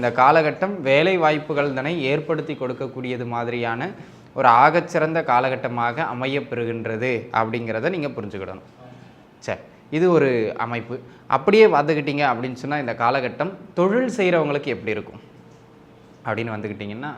இந்த காலகட்டம் வேலை வாய்ப்புகள் தனை ஏற்படுத்தி கொடுக்கக்கூடியது மாதிரியான ஒரு ஆகச்சிறந்த காலகட்டமாக அமையப்பெறுகின்றது அப்படிங்கிறத நீங்கள் புரிஞ்சுக்கிடணும். சரி இது ஒரு அமைப்பு. அப்படியே பார்த்துக்கிட்டீங்க அப்படின்னு சொன்னால் இந்த காலகட்டம் தொழில் செய்கிறவங்களுக்கு எப்படி இருக்கும்? அப்படின்னு வந்துக்கிட்டிங்கன்னா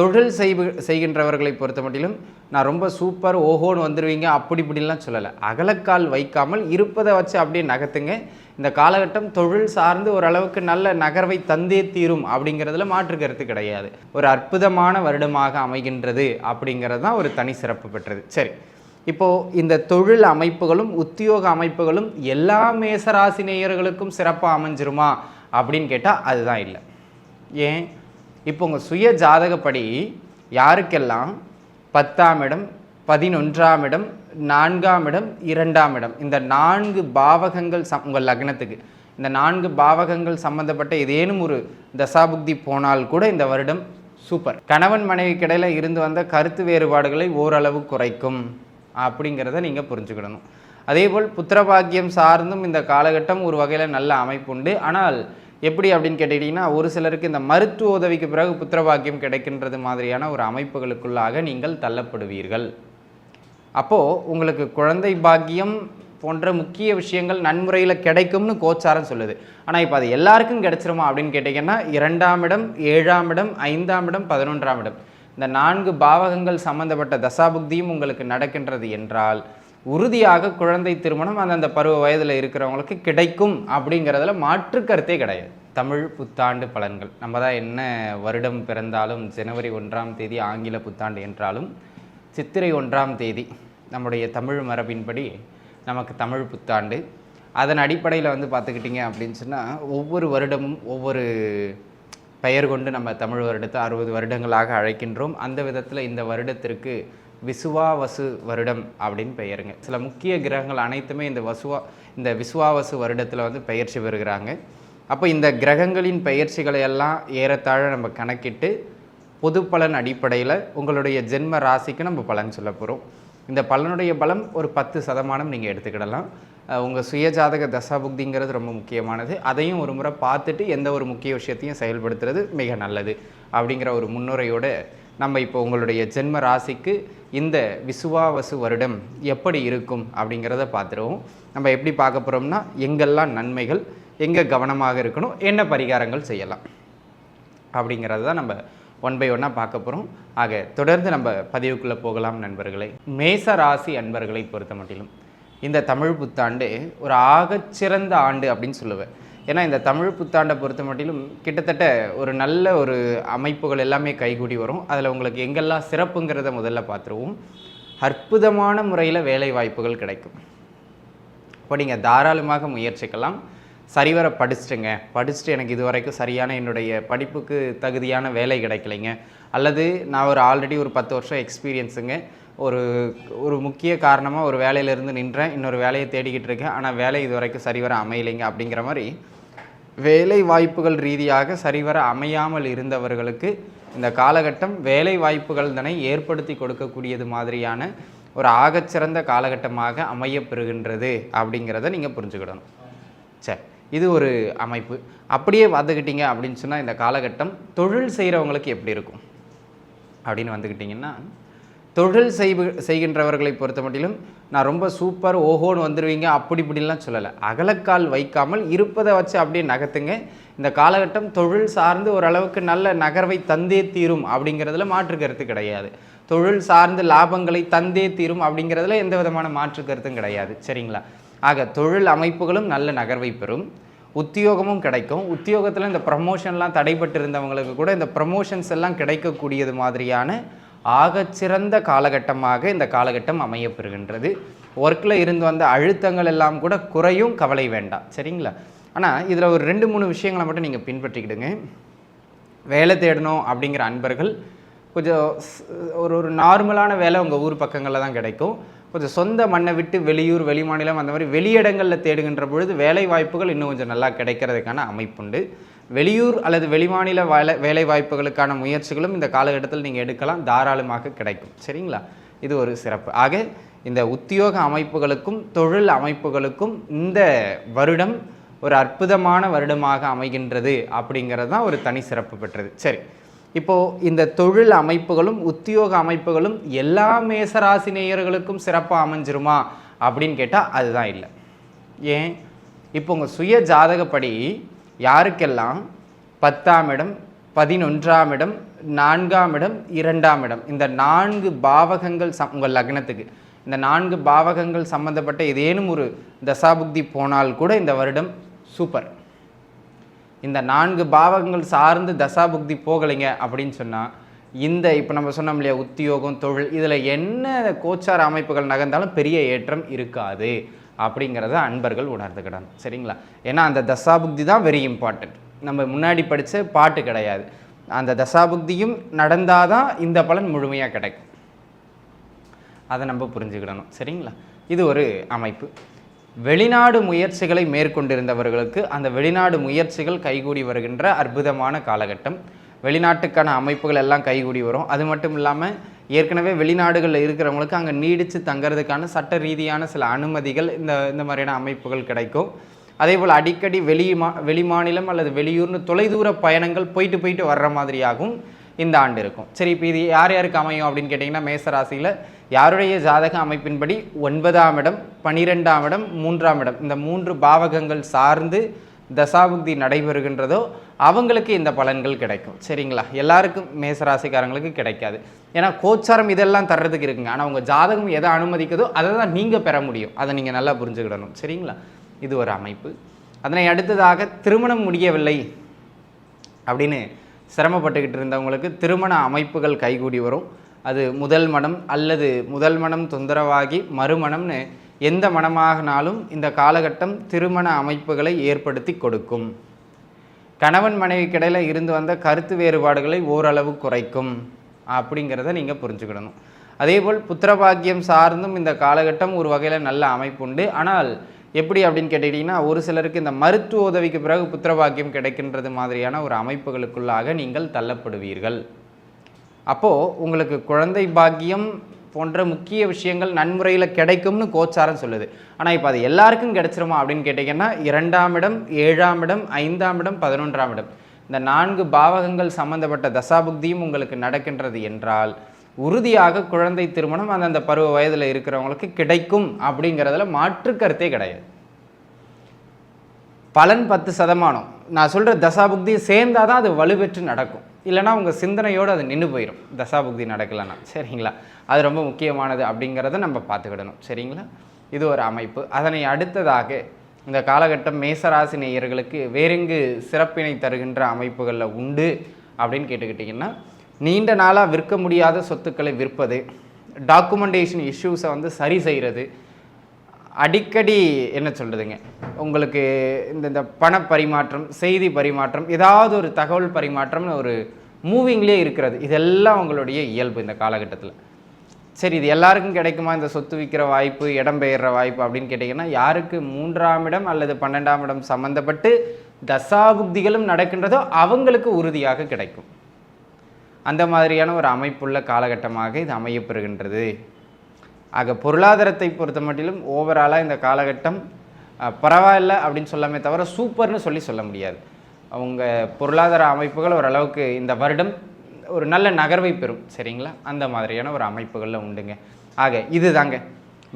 தொழில் செய்வு செய்கின்றவர்களை பொறுத்த மட்டிலும் நான் ரொம்ப சூப்பர் ஓஹோன்னு வந்துடுவீங்க அப்படி இப்படிலாம் சொல்லலை. அகலக்கால் வைக்காமல் இருப்பதை வச்சு அப்படியே நகர்த்துங்க. இந்த காலகட்டம் தொழில் சார்ந்து ஓரளவுக்கு நல்ல நகர்வை தந்தே தீரும் அப்படிங்கிறதுல மாற்று கருத்து கிடையாது. ஒரு அற்புதமான வருடமாக அமைகின்றது அப்படிங்கிறது தான் ஒரு தனி சிறப்பு பெற்றது. சரி இப்போது இந்த தொழில் அமைப்புகளும் உத்தியோக அமைப்புகளும் எல்லா மேசராசிநீயர்களுக்கும் சிறப்பாக அமைஞ்சிருமா அப்படின்னு கேட்டால் அதுதான் இல்லை. ஏன்? இப்போ உங்கள் சுய ஜாதகப்படி யாருக்கெல்லாம் பத்தாம் இடம் பதினொன்றாம் இடம் நான்காம் இடம் இரண்டாம் இடம் இந்த நான்கு பாவகங்கள் சம் உங்கள் லக்னத்துக்கு இந்த நான்கு பாவகங்கள் சம்பந்தப்பட்ட ஏதேனும் ஒரு தசாபுக்தி போனால் கூட இந்த வருடம் சூப்பர். கணவன் மனைவிக்கிடையில் இருந்து வந்த கருத்து வேறுபாடுகளை ஓரளவு குறைக்கும் அப்படிங்கிறத நீங்கள் புரிஞ்சுக்கிடணும். அதேபோல் புத்திரபாக்கியம் சார்ந்தும் இந்த காலகட்டம் ஒரு வகையில் நல்ல அமைப்புண்டு. ஆனால் எப்படி அப்படின்னு கேட்டுக்கிட்டிங்கன்னா ஒரு சிலருக்கு இந்த மருத்துவ உதவிக்கு பிறகு புத்திரபாக்கியம் கிடைக்கின்றது மாதிரியான ஒரு அமைப்புகளுக்குள்ளாக நீங்கள் தள்ளப்படுவீர்கள். அப்போது உங்களுக்கு குழந்தை பாக்கியம் போன்ற முக்கிய விஷயங்கள் நன்முறையில் கிடைக்கும்னு கோச்சாரம் சொல்லுது. ஆனால் இப்போ அது எல்லாருக்கும் கிடைச்சிருமா அப்படின்னு கேட்டிங்கன்னா இரண்டாம் இடம் ஏழாம் இடம் ஐந்தாம் இடம் பதினொன்றாம் இடம். இந்த நான்கு பாவகங்கள் சம்பந்தப்பட்ட தசாபுக்தியும் உங்களுக்கு நடக்கின்றது என்றால் உறுதியாக குழந்தை திருமணம் அந்தந்த பருவ வயதில் இருக்கிறவங்களுக்கு கிடைக்கும் அப்படிங்கிறதுல மாற்று கருத்தே கிடையாது. தமிழ் புத்தாண்டு பலன்கள். நம்ம தான் என்ன வருடம் பிறந்தாலும் ஜனவரி ஒன்றாம் தேதி ஆங்கில புத்தாண்டு என்றாலும் சித்திரை ஒன்றாம் தேதி நம்முடைய தமிழ் மரபின்படி நமக்கு தமிழ் புத்தாண்டு. அதன் அடிப்படையில் வந்து பார்த்துக்கிட்டிங்க அப்படின்னு சொன்னால் ஒவ்வொரு வருடமும் ஒவ்வொரு பெயர் கொண்டு நம்ம தமிழ் வருடத்தை அறுபது வருடங்களாக அழைக்கின்றோம். அந்த விதத்தில் இந்த வருடத்திற்கு விசுவாவசு வருடம் அப்படின்னு பெயருங்க. சில முக்கிய கிரகங்கள் அனைத்துமே இந்த வசுவா இந்த விசுவாவசு வருடத்தில் வந்து பெயர்ச்சி பெறுகிறாங்க. அப்போ இந்த கிரகங்களின் பெயர்ச்சிகளை எல்லாம் ஏறத்தாழ நம்ம கணக்கிட்டு பொது பலன் அடிப்படையில் உங்களுடைய ஜென்ம ராசிக்கு நம்ம பலன் சொல்ல போகிறோம் இந்த பலனுடைய பலம் ஒரு பத்து சதமானம் நீங்கள் எடுத்துக்கிடலாம். உங்கள் சுயஜாதக தசாபுக்திங்கிறது ரொம்ப முக்கியமானது. அதையும் ஒரு முறை பார்த்துட்டு எந்த ஒரு முக்கிய விஷயத்தையும் செயல்படுத்துறது மிக நல்லது அப்படிங்கிற ஒரு முன்னுரையோடு நம்ம இப்போ உங்களுடைய ஜென்ம ராசிக்கு இந்த விசுவாவசு வருடம் எப்படி இருக்கும் அப்படிங்கிறத பார்த்துருவோம். நம்ம எப்படி பார்க்க போகிறோம்னா எங்கெல்லாம் நன்மைகள் எங்கே கவனமாக இருக்கணும் என்ன பரிகாரங்கள் செய்யலாம் அப்படிங்கிறது தான் நம்ம ஒன் பை ஒன்னாக பார்க்க போகிறோம் ஆக தொடர்ந்து நம்ம பதிவுக்குள்ளே போகலாம் நண்பர்களை. மேச ராசி அன்பர்களை பொறுத்த மட்டிலும் இந்த தமிழ் புத்தாண்டு ஒரு ஆகச்சிறந்த ஆண்டு அப்படின்னு சொல்லுவேன். ஏன்னா இந்த தமிழ் புத்தாண்டை பொறுத்த மட்டிலும் கிட்டத்தட்ட ஒரு நல்ல ஒரு அமைப்புகள் எல்லாமே கைகூடி வரும். அதில் உங்களுக்கு எங்கெல்லாம் சிறப்புங்கிறத முதல்ல பார்த்துருவோம். அற்புதமான முறையில் வேலை வாய்ப்புகள் கிடைக்கும். இப்போ நீங்கள் தாராளமாக முயற்சிக்கலாம். சரிவர படிச்சுட்டுங்க. படிச்சுட்டு எனக்கு இது வரைக்கும் சரியான என்னுடைய படிப்புக்கு தகுதியான வேலை கிடைக்கலைங்க. அல்லது நான் ஒரு ஆல்ரெடி ஒரு பத்து வருஷம் எக்ஸ்பீரியன்ஸுங்க ஒரு ஒரு முக்கிய காரணமாக ஒரு வேலையிலேருந்து நின்றேன் இன்னொரு வேலையை தேடிக்கிட்டு இருக்கேன் ஆனால் வேலை இது வரைக்கும் சரிவர அமையலைங்க அப்படிங்கிற மாதிரி வேலை வாய்ப்புகள் ரீதியாக சரிவர அமையாமல் இருந்தவர்களுக்கு இந்த காலகட்டம் வேலை வாய்ப்புகள் தனை ஏற்படுத்தி கொடுக்கக்கூடியது மாதிரியான ஒரு ஆகச்சிறந்த காலகட்டமாக அமையப்பெறுகின்றது அப்படிங்கிறத நீங்கள் புரிஞ்சுக்கிடணும். சரி இது ஒரு அமைப்பு. அப்படியே பார்த்துக்கிட்டிங்க அப்படின்னு சொன்னால் இந்த காலகட்டம் தொழில் செய்கிறவங்களுக்கு எப்படி இருக்கும்? அப்படின்னு வந்துக்கிட்டிங்கன்னா தொழில் செய்வு செய்கின்றவர்களை பொறுத்த மட்டிலும் நான் ரொம்ப சூப்பர் ஓஹோன்னு வந்துடுவீங்க அப்படி இப்படிலாம் சொல்லலை. அகலக்கால் வைக்காமல் இருப்பதை வச்சு அப்படியே நகர்த்துங்க. இந்த காலகட்டம் தொழில் சார்ந்து ஓரளவுக்கு நல்ல நகர்வை தந்தே தீரும் அப்படிங்கிறதுல மாற்று கருத்து கிடையாது. தொழில் சார்ந்து லாபங்களை தந்தே தீரும் அப்படிங்கிறதுல எந்த விதமான மாற்று கருத்தும் கிடையாது. சரிங்களா? ஆக தொழில் அமைப்புகளும் நல்ல நகர்வை பெறும். உத்தியோகமும் கிடைக்கும். உத்தியோகத்தில் இந்த ப்ரமோஷன்லாம் தடைப்பட்டு இருந்தவங்களுக்கு கூட இந்த ப்ரமோஷன்ஸ் எல்லாம் கிடைக்கக்கூடியது மாதிரியான ஆகச்சிறந்த காலகட்டமாக இந்த காலகட்டம் அமையப்பெறுகின்றது. ஒர்க்கில் இருந்து வந்த அழுத்தங்கள் எல்லாம் கூட குறையும் கவலை வேண்டாம். சரிங்களா? ஆனால் இதில் ஒரு ரெண்டு மூணு விஷயங்களை மட்டும் நீங்கள் பின்பற்றிக்கிடுங்க. வேலை தேடணும் அப்படிங்கிற அன்பர்கள் கொஞ்சம் ஒரு ஒரு நார்மலான வேலை உங்கள் ஊர் பக்கங்களில் தான் கிடைக்கும். கொஞ்சம் சொந்த மண்ணை விட்டு வெளியூர் வெளிமாநிலம் அந்த மாதிரி வெளியிடங்களில் தேடுகின்ற பொழுது வேலை வாய்ப்புகள் இன்னும் கொஞ்சம் நல்லா கிடைக்கிறதுக்கான அமைப்புண்டு. வெளியூர் அல்லது வெளிமாநில வேலை வேலை வாய்ப்புகளுக்கான முயற்சிகளும் இந்த காலகட்டத்தில் நீங்கள் எடுக்கலாம். தாராளமாக கிடைக்கும். சரிங்களா? இது ஒரு சிறப்பு. ஆக இந்த உத்தியோக அமைப்புகளுக்கும் தொழில் அமைப்புகளுக்கும் இந்த வருடம் ஒரு அற்புதமான வருடமாக அமைகின்றது அப்படிங்கிறது தான் ஒரு தனி சிறப்பு பெற்றது. சரி. இப்போது இந்த தொழில் அமைப்புகளும் உத்தியோக அமைப்புகளும் எல்லா மேசராசி நேயர்களுக்கும் சிறப்பாக அமைஞ்சிருமா அப்படின்னு கேட்டால் அதுதான் இல்லை. ஏன்? இப்போ உங்கள் சுய ஜாதகப்படி யாருக்கெல்லாம் பத்தாம் இடம் பதினொன்றாம் இடம் நான்காம் இடம் இரண்டாம் இடம் இந்த நான்கு பாவகங்கள் சம் உங்கள் லக்னத்துக்கு இந்த நான்கு பாவகங்கள் சம்பந்தப்பட்ட ஏதேனும் ஒரு தசாபுக்தி போனால் கூட இந்த வருடம் சூப்பர். இந்த நான்கு பாவகங்கள் சார்ந்து தசாபுக்தி போகலைங்க அப்படின்னு சொன்னால் இந்த இப்போ நம்ம சொன்னோம் இல்லையா உத்தியோகம் தொழில் இதில் என்ன கோச்சார அமைப்புகள் நகர்ந்தாலும் பெரிய ஏற்றம் இருக்காது அப்படிங்கிறத அன்பர்கள் உணர்ந்துக்கிடணும். சரிங்களா? ஏன்னா அந்த தசாபுக்தி தான் வெரி இம்பார்ட்டண்ட் நம்ம முன்னாடி படித்த பாட்டு கிடையாது. அந்த தசாபுக்தியும் நடந்தால் தான் இந்த பலன் முழுமையாக கிடைக்கும். அதை நம்ம புரிஞ்சுக்கிடணும். சரிங்களா? இது ஒரு அமைப்பு. வெளிநாடு முயற்சிகளை மேற்கொண்டிருந்தவர்களுக்கு அந்த வெளிநாடு முயற்சிகள் கைகூடி வருகின்ற அற்புதமான காலகட்டம். வெளிநாட்டுக்கான அமைப்புகள் எல்லாம் கைகூடி வரும். அது மட்டும் இல்லாமல் ஏற்கனவே வெளிநாடுகளில் இருக்கிறவங்களுக்கு அங்கே நீடித்து தங்கிறதுக்கான சட்ட ரீதியான சில அனுமதிகள் இந்த இந்த மாதிரியான அமைப்புகள் கிடைக்கும். அதே போல் அடிக்கடி வெளி மா வெளி மாநிலம் அல்லது வெளியூர்னு தொலைதூர பயணங்கள் போயிட்டு போயிட்டு வர்ற மாதிரியாகும். இந்த ஆண்டு இருக்கும். சரி இப்போ இது யார் யாருக்கு அமையும் அப்படின்னு கேட்டிங்கன்னா மேசராசியில் யாருடைய ஜாதக அமைப்பின்படி ஒன்பதாம் இடம் பனிரெண்டாம் இடம் மூன்றாம் இடம் இந்த மூன்று பாவகங்கள் சார்ந்து தசாபுக்தி நடைபெறுகின்றதோ அவங்களுக்கு இந்த பலன்கள் கிடைக்கும். சரிங்களா? எல்லாருக்கும் மேசராசிக்காரங்களுக்கு கிடைக்காது. ஏன்னா கோச்சாரம் இதெல்லாம் தர்றதுக்கு இருக்குங்க. ஆனால் உங்கள் ஜாதகம் எதை அனுமதிக்குதோ அதை தான் நீங்கள் பெற முடியும். அதை நீங்கள் நல்லா புரிஞ்சுக்கிடணும். சரிங்களா? இது ஒரு அமைப்பு. அதனை அடுத்ததாக திருமணம் முடியவில்லை அப்படின்னு சிரமப்பட்டுக்கிட்டு இருந்தவங்களுக்கு திருமண அமைப்புகள் கைகூடி வரும். அது முதல் மனம் அல்லது முதல் மனம் தொந்தரவாகி மறுமணம்னு எந்த மனமாகனாலும் இந்த காலகட்டம் திருமண அமைப்புகளை ஏற்படுத்தி கொடுக்கும். கணவன் மனைவிக்கிடையில் இருந்து வந்த கருத்து வேறுபாடுகளை ஓரளவு குறைக்கும். அப்படிங்கிறத நீங்கள் புரிஞ்சுக்கிடணும். அதேபோல் புத்திரபாக்கியம் சார்ந்தும் இந்த காலகட்டம் ஒரு வகையில் நல்ல அமைப்பு உண்டு ஆனால் எப்படி அப்படின்னு கேட்டுக்கிட்டிங்கன்னா ஒரு சிலருக்கு இந்த மருத்துவ உதவிக்கு பிறகு புத்திரபாக்கியம் கிடைக்கின்றது மாதிரியான ஒரு அமைப்புகளுக்குள்ளாக நீங்கள் தள்ளப்படுவீர்கள். அப்போது உங்களுக்கு குழந்தை பாக்கியம் போன்ற முக்கிய விஷயங்கள் நன்முறையில் கிடைக்கும்னு கோச்சாரம் சொல்லுது. ஆனால் இப்போ அது எல்லாருக்கும் கிடைச்சிருமா அப்படின்னு கேட்டிங்கன்னா இரண்டாம் இடம் ஏழாம் இடம் ஐந்தாம் இடம் பதினொன்றாம் இடம். இந்த நான்கு பாவகங்கள் சம்பந்தப்பட்ட தசாபுக்தியும் உங்களுக்கு நடக்கின்றது என்றால் உறுதியாக குழந்தை திருமணம் அந்தந்த பருவ வயதில் இருக்கிறவங்களுக்கு கிடைக்கும் அப்படிங்கிறதுல மாற்று கருத்தே கிடையாது. பலன் பத்து சதமானம். நான் சொல்கிற தசாபுக்தி சேர்ந்தால் தான் அது வலுப்பெற்று நடக்கும். இல்லைனா உங்கள் சிந்தனையோடு அது நின்று போயிடும் தசாபுக்தி நடக்கலைன்னா. சரிங்களா? அது ரொம்ப முக்கியமானது அப்படிங்கிறத நம்ம பார்த்துக்கிடணும். சரிங்களா? இது ஒரு அமைப்பு. அதனை அடுத்ததாக இந்த காலகட்டம் மேசராசி நேயர்களுக்கு வேறெங்கு சிறப்பினை தருகின்ற அமைப்புகளில் உண்டு அப்படின்னு கேட்டுக்கிட்டிங்கன்னா நீண்ட நாளாக விற்க முடியாத சொத்துக்களை விற்பது டாக்குமெண்டேஷன் இஷ்யூஸை வந்து சரி செய்கிறது அடிக்கடி என்ன சொல்கிறதுங்க உங்களுக்கு இந்த இந்த பண பரிமாற்றம் செய்தி பரிமாற்றம் ஏதாவது ஒரு தகவல் பரிமாற்றம்னு ஒரு மூவிங்லேயே இருக்கிறது. இதெல்லாம் உங்களுடைய இயல்பு இந்த காலகட்டத்தில். சரி இது எல்லாருக்கும் கிடைக்குமா? இந்த சொத்து விற்கிற வாய்ப்பு இடம் பெயர்ற வாய்ப்பு அப்படின்னு கேட்டிங்கன்னா யாருக்கு மூன்றாம் இடம் அல்லது பன்னெண்டாம் இடம் சம்மந்தப்பட்டு தசாபுக்திகளும் நடக்கின்றதோ அவங்களுக்கு உறுதியாக கிடைக்கும். அந்த மாதிரியான ஒரு அமைப்புள்ள காலகட்டமாக இது அமையப்பெறுகின்றது. ஆக பொருளாதாரத்தை பொறுத்த மட்டிலும் ஓவராலாக இந்த காலகட்டம் பரவாயில்ல அப்படின்னு சொல்லாமே தவிர சூப்பர்னு சொல்லி சொல்ல முடியாது. அவங்க பொருளாதார அமைப்புகள் ஓரளவுக்கு இந்த வருடம் ஒரு நல்ல நகர்வை பெறும். சரிங்களா? அந்த மாதிரியான ஒரு அமைப்புகளில் உண்டுங்க. ஆக இதுதாங்க. தாங்க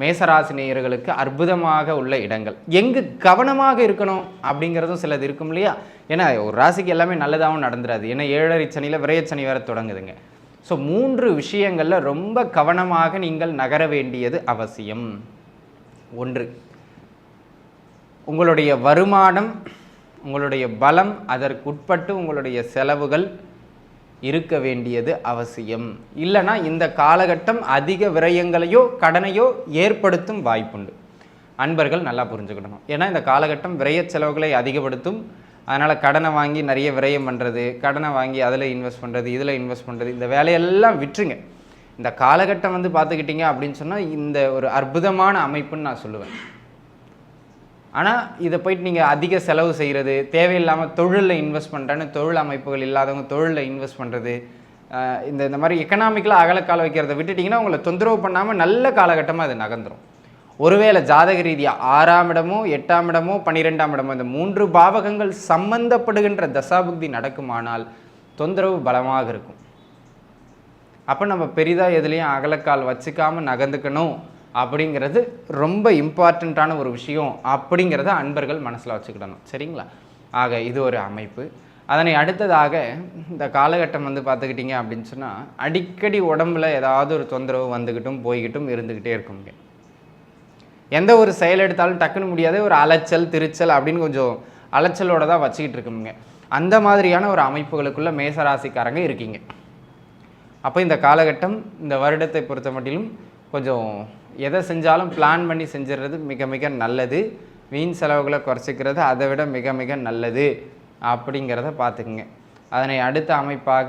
மேசராசினியர்களுக்கு அற்புதமாக உள்ள இடங்கள். எங்கு கவனமாக இருக்கணும் அப்படிங்கிறதும் சிலது இருக்கும் இல்லையா? ஏன்னா ஒரு ராசிக்கு எல்லாமே நல்லதாகவும் நடந்துடாது ஏன்னா ஏழரை சனியில் விரையச்சனி வேற தொடங்குதுங்க. ஸோ மூன்று விஷயங்களில் ரொம்ப கவனமாக நீங்கள் நகர வேண்டியது அவசியம். ஒன்று உங்களுடைய வருமானம் உங்களுடைய பலம் அதற்குட்பட்டு உங்களுடைய செலவுகள் இருக்க வேண்டியது அவசியம். இல்லைனா இந்த காலகட்டம் அதிக விரயங்களையோ கடனையோ ஏற்படுத்தும் வாய்ப்புண்டு. அன்பர்கள் நல்லா புரிஞ்சுக்கிடணும் ஏன்னா இந்த காலகட்டம் விரய செலவுகளை அதிகப்படுத்தும். அதனால் கடனை வாங்கி நிறைய விரயம் பண்ணுறது கடனை வாங்கி அதில் இன்வெஸ்ட் பண்ணுறது இதில் இன்வெஸ்ட் பண்ணுறது இந்த வேலையெல்லாம் விட்டுருங்க. இந்த காலகட்டம் வந்து பார்த்துக்கிட்டிங்க அப்படின்னு சொன்னால் இந்த ஒரு அற்புதமான அமைப்புன்னு நான் சொல்லுவேன். ஆனால் இதை போயிட்டு நீங்கள் அதிக செலவு செய்கிறது தேவையில்லாமல் தொழிலில் இன்வெஸ்ட் பண்ணுறேன்னு தொழில் அமைப்புகள் இல்லாதவங்க தொழிலில் இன்வெஸ்ட் பண்ணுறது இந்த இந்த மாதிரி எக்கனாமிக்கலாக அகலக்கால வைக்கிறத விட்டுட்டிங்கன்னா உங்களை தொந்தரவு பண்ணாமல் நல்ல காலகட்டமாக அது நகர்ந்துடும் ஒருவேளை ஜாதக ரீதியாக ஆறாம் இடமோ எட்டாம் இடமோ பன்னிரெண்டாம் இடமோ இந்த மூன்று பாவகங்கள் சம்பந்தப்படுகின்ற தசாபுக்தி நடக்குமானால் தொந்தரவு பலமாக இருக்கும். அப்போ நம்ம பெரிதாக எதுலேயும் அகலக்கால் வச்சுக்காமல் நகர்ந்துக்கணும். அப்படிங்கிறது ரொம்ப இம்பார்ட்டண்ட்டான ஒரு விஷயம் அப்படிங்கிறத அன்பர்கள் மனசில் வச்சுக்கிடணும். சரிங்களா? ஆக இது ஒரு அமைப்பு. அதனை அடுத்ததாக இந்த காலகட்டம் வந்து பார்த்துக்கிட்டிங்க அப்படின்னு சொன்னால் அடிக்கடி உடம்புல ஏதாவது ஒரு தொந்தரவு வந்துக்கிட்டும் போய்கிட்டும் இருந்துக்கிட்டே இருக்குங்க எந்த ஒரு செயல் எடுத்தாலும் டக்குன்னு முடியாது ஒரு அலைச்சல் திருச்சல் அப்படின்னு கொஞ்சம் அலைச்சலோட தான் வச்சுக்கிட்டு இருக்குங்க அந்த மாதிரியான ஒரு அமைப்புகளுக்குள்ளே மேசராசிக்காரங்க இருக்கீங்க. அப்போ இந்த காலகட்டம் இந்த வருடத்தை பொறுத்த மட்டிலும் கொஞ்சம் எதை செஞ்சாலும் பிளான் பண்ணி செஞ்சிடுறது மிக மிக நல்லது. வீண் செலவுகளை குறைச்சிக்கிறது அதை விட மிக மிக நல்லது அப்படிங்கிறத பார்த்துக்குங்க. அதனை அடுத்த அமைப்பாக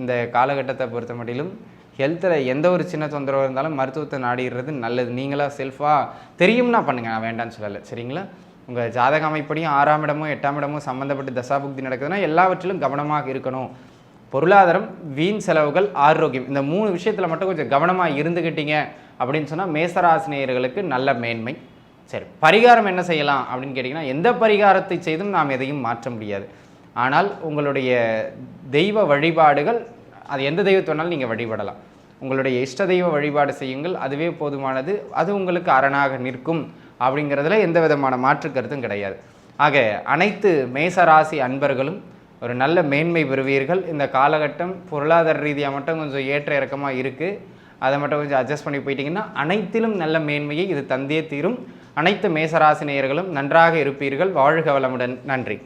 இந்த காலகட்டத்தை பொறுத்த மட்டிலும் ஹெல்த்தில் எந்த ஒரு சின்ன தொந்தரவு இருந்தாலும் மருத்துவத்தை நாடிடுறது நல்லது. நீங்களாக செல்ஃபாக தெரியும்னா பண்ணுங்க. நான் வேண்டாம்னு சொல்லலை. சரிங்களா? உங்கள் ஜாதக அமைப்படியும் ஆறாம் இடமோ எட்டாம் இடமோ சம்மந்தப்பட்டு தசாபுக்தி நடக்குதுன்னா எல்லாவற்றிலும் கவனமாக இருக்கணும். பொருளாதாரம் வீண் செலவுகள் ஆரோக்கியம். இந்த மூணு விஷயத்தில் மட்டும் கொஞ்சம் கவனமாக இருந்துக்கிட்டீங்க அப்படின்னு சொன்னால் மேசராசினியர்களுக்கு நல்ல மேன்மை. சரி பரிகாரம் என்ன செய்யலாம் அப்படின்னு கேட்டிங்கன்னா எந்த பரிகாரத்தை செய்தும் நாம் எதையும் மாற்ற முடியாது. ஆனால் உங்களுடைய தெய்வ வழிபாடுகள் அது எந்த தெய்வத்தை வேணாலும் நீங்கள் வழிபடலாம். உங்களுடைய இஷ்ட தெய்வ வழிபாடு செய்யுங்கள் அதுவே போதுமானது அது உங்களுக்கு அரணாக நிற்கும் அப்படிங்கிறதுல எந்த விதமான மாற்று கருத்தும் கிடையாது. ஆக அனைத்து மேசராசி அன்பர்களும் ஒரு நல்ல மேன்மை பெறுவீர்கள். இந்த காலகட்டம் பொருளாதார ரீதியாக மட்டும் கொஞ்சம் ஏற்ற இறக்கமாக இருக்குது அதை மட்டும் கொஞ்சம் அட்ஜஸ்ட் பண்ணி போயிட்டீங்கன்னா அனைத்திலும் நல்ல மேன்மையை இது தந்தே தீரும். அனைத்து மேசராசினியர்களும் நன்றாக இருப்பீர்கள். வாழ்க வளமுடன். நன்றி.